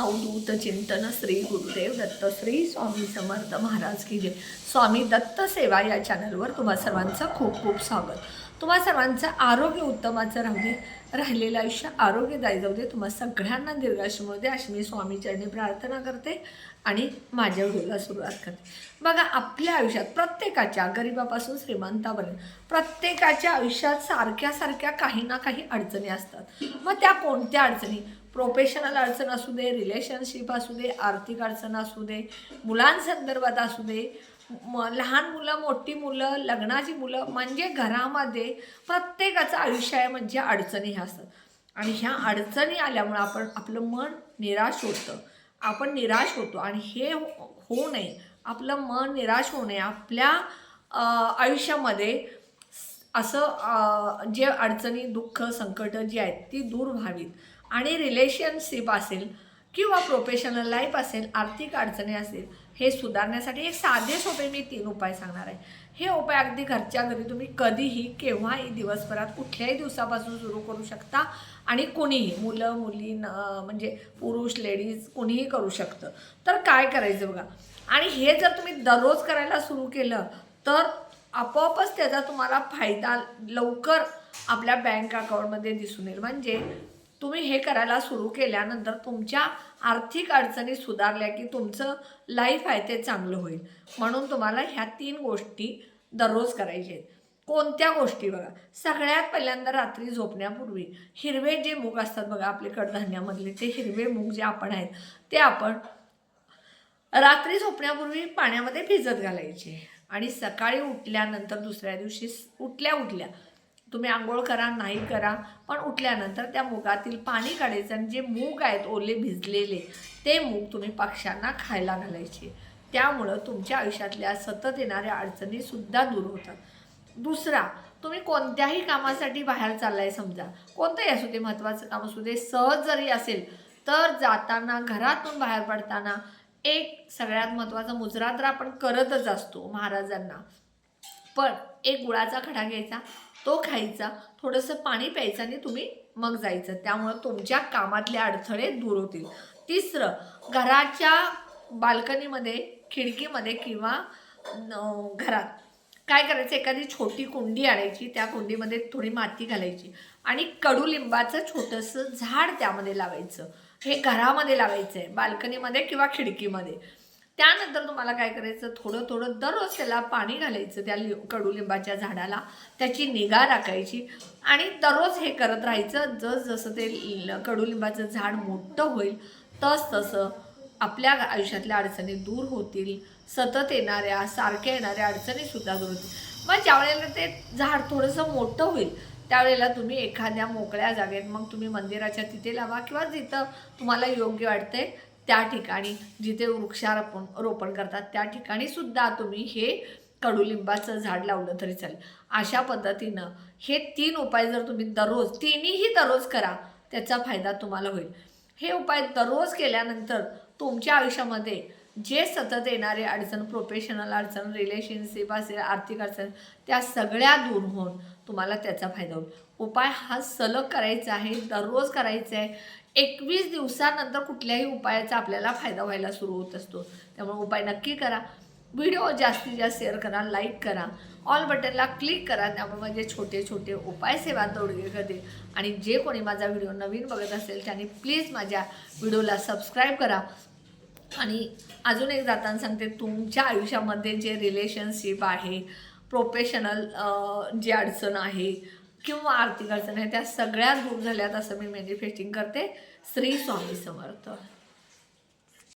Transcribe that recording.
अवधूत चिंतन श्री गुरुदेव दत्त श्री स्वामी समर्थ महाराज की जय. स्वामी दत्त सेवा या चॅनलवर तुम्हा सर्वांचं खूप खूप स्वागत. तुम्हा सर्वांचं आरोग्य उत्तमाचं राहू दे राहिलेलं आयुष्य आरोग्यदायी जाऊ दे. तुम्हा सगळ्यांना दीर्घायुष्य मिळू दे. अशी मी स्वामीचरणी प्रार्थना करते आणि माझ्या व्हिडिओला सुरुवात करते. बघा आपल्या आयुष्यात प्रत्येकाच्या गरिबापासून श्रीमंतापर्यंत प्रत्येकाच्या आयुष्यात सारख्या सारख्या काही ना काही अडचणी असतात. मग त्या कोणत्या अडचणी? प्रोफेशनल अडचण असू दे रिलेशनशिप असू दे आर्थिक अडचण असू दे मुलांसंदर्भात असू दे म लहान मुलं मोठी मुलं लग्नाची मुलं म्हणजे घरामध्ये प्रत्येकाचं आयुष्य आहे म्हणजे अडचणी ह्या असतात. आणि ह्या अडचणी आल्यामुळं आपण आपलं मन निराश होतं. आपण निराश होतो आणि हे होऊ नये. आपलं मन निराश होऊ नये आपल्या आयुष्यामध्ये असं जे अडचणी दुःख संकट जी आहेत ती दूर व्हावीत. आणि रिलेशनशिप असेल किंवा प्रोफेशनल लाईफ असेल आर्थिक अडचणी असेल हे सुधारण्यासाठी एक साधे सोपे मी तीन उपाय सांगणार आहे. हे उपाय अगदी घरच्या घरी तुम्ही कधीही केव्हाही दिवसभरात कुठल्याही दिवसापासून सुरू करू शकता आणि कोणीही मुलं मुली न म्हणजे पुरुष लेडीज कोणीही करू शकतं. तर काय करायचं बघा? आणि हे जर तुम्ही दररोज करायला सुरू केलं तर आपोआपच त्याचा तुम्हाला फायदा लवकर आपल्या बँक अकाउंटमध्ये दिसून येईल. म्हणजे तुम्ही हे करायला सुरू केल्यानंतर तुमच्या आर्थिक अडचणी सुधारल्या की तुमचं लाईफ आहे ते चांगलं होईल. म्हणून तुम्हाला ह्या तीन गोष्टी दररोज करायच्या आहेत. कोणत्या गोष्टी बघा? सगळ्यात पहिल्यांदा रात्री झोपण्यापूर्वी हिरवे जे मूग असतात बघा आपले कडधान्यामधले ते हिरवे मूग जे आपण आहेत ते आपण रात्री झोपण्यापूर्वी पाण्यामध्ये भिजत घालायचे. आणि सकाळी उठल्यानंतर दुसऱ्या दिवशी उठल्या उठल्या तुम्ही आंघोळ करा नाही करा पण उठल्यानंतर त्या मुगातील पाणी काढायचं आणि जे मूग आहेत ओले भिजलेले ते मूग तुम्ही पक्ष्यांना खायला घालायचे. त्यामुळं तुमच्या आयुष्यातल्या सतत येणाऱ्या अडचणीसुद्धा दूर होतात. दुसरा तुम्ही कोणत्याही कामासाठी बाहेर चाललाय समजा. कोणतंही असू दे महत्त्वाचं काम असू दे सहज जरी असेल तर जाताना घरातून बाहेर पडताना एक सगळ्यात महत्त्वाचा मुजरा तर आपण करतच असतो महाराजांना. पण एक गुळाचा खडा घ्यायचा तो खायचा थोडंसं पाणी प्यायचं आणि तुम्ही मग जायचं. त्यामुळं तुमच्या कामातले अडथळे दूर होतील. तिसरं घराच्या बाल्कनीमध्ये खिडकीमध्ये किंवा घरात काय करायचं? एखादी छोटी कुंडी आणायची त्या कुंडीमध्ये थोडी माती घालायची आणि कडुलिंबाचं छोटंसं झाड त्यामध्ये लावायचं. हे घरामध्ये लावायचं आहे बाल्कनीमध्ये किंवा खिडकीमध्ये. त्यानंतर तुम्हाला काय करायचं? थोडं थोडं दररोज त्याला पाणी घालायचं त्या लि कडुलिंबाच्या झाडाला. त्याची निगा राखायची आणि दररोज हे करत राहायचं. जसजसं ते ल- कडुलिंबाचं झाड मोठं होईल तस तसं आपल्या आयुष्यातल्या अडचणी दूर होतील. सतत येणाऱ्या सारख्या येणाऱ्या अडचणीसुद्धा दूर होतील. मग ज्या वेळेला ते झाड थोडंसं मोठं होईल त्यावेळेला तुम्ही एखाद्या मोकळ्या जागेत मग तुम्ही मंदिराच्या तिथे लावा किंवा जिथं तुम्हाला योग्य वाटतंय त्या ठिकाणी जिथे वृक्षारोपण रोपण करतात त्या ठिकाणी सुद्धा तुम्ही हे कडुलिंबाचं झाड लावलं तरी चालेल. अशा पद्धतीनं हे तीन उपाय जर तुम्ही दररोज तिन्हीही दररोज करा त्याचा फायदा तुम्हाला होईल. हे उपाय दररोज केल्यानंतर तुमच्या आयुष्यामध्ये जे सतत येणारे अडचण प्रोफेशनल अडचण रिलेशनशिप असेल आर्थिक अडचण त्या सगळ्या दूर होऊन तुम्हाला त्याचा फायदा होईल. उपाय हा सलग करायचा आहे दररोज करायचा आहे. एकवीस दिवसानंतर कुठल्याही उपायाचा आपल्याला फायदा व्हायला सुरू होत असतो. त्यामुळे उपाय नक्की करा. व्हिडिओ जास्तीत जास्त शेअर करा लाईक करा. ऑल बटनला क्लिक करा त्यामुळे माझे छोटे छोटे उपाय सेवा तोडगे करतील आणि जे कोणी माझा व्हिडिओ नवीन बघत असेल त्यांनी प्लीज माझ्या व्हिडिओला सबस्क्राईब करा. आणि अजून एक जाताना सांगते तुमच्या आयुष्यामध्ये जे रिलेशनशिप आहे प्रोफेशनल जी अडचण आहे किंवा आर्थिक अडचण आहे त्या सगळ्या दूर झाल्यात असं मी मॅनिफेस्टिंग करते. श्री स्वामी समर्थ.